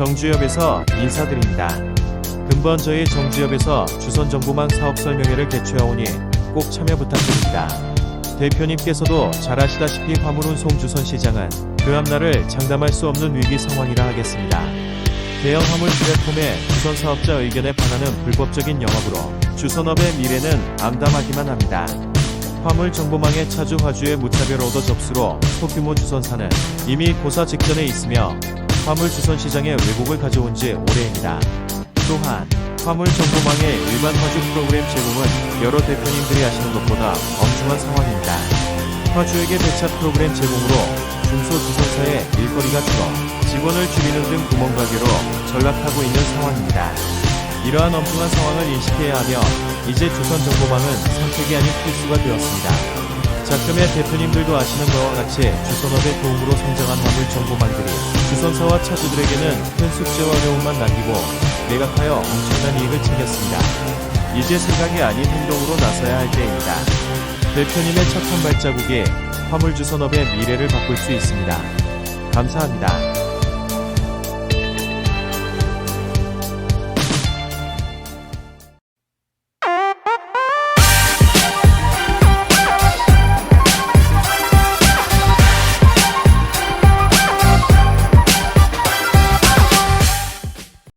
정주엽에서 인사드립니다. 근본 저희 정주엽에서 주선정보망 사업 설명회를 개최하오니 꼭 참여 부탁드립니다. 대표님께서도 잘 아시다시피 화물운송 주선시장은 그 앞날을 장담할 수 없는 위기 상황이라 하겠습니다. 대형 화물 플랫폼의 주선 사업자 의견에 반하는 불법적인 영업으로 주선업의 미래는 암담하기만 합니다. 화물 정보망의 차주 화주의 무차별 오더 접수로 소규모 주선사는 이미 고사 직전에 있으며 화물 주선 시장에 왜곡을 가져온 지 오래입니다. 또한 화물 정보망의 일반 화주 프로그램 제공은 여러 대표님들이 하시는 것보다 엄중한 상황입니다. 화주에게 배차 프로그램 제공으로 중소주선사의 일거리가 줄어 직원을 줄이는 등 구멍가게로 전락하고 있는 상황입니다. 이러한 엄중한 상황을 인식해야 하며 이제 주선 정보망은 선택이 아닌 필수가 되었습니다. 작금의 대표님들도 아시는 바와 같이 주선업의 도움으로 성장한 화물 정보망들이 주선사와 차주들에게는 큰 숙제와 어려움만 남기고 매각하여 엄청난 이익을 챙겼습니다. 이제 생각이 아닌 행동으로 나서야 할 때입니다. 대표님의 첫한 발자국이 화물 주선업의 미래를 바꿀 수 있습니다. 감사합니다.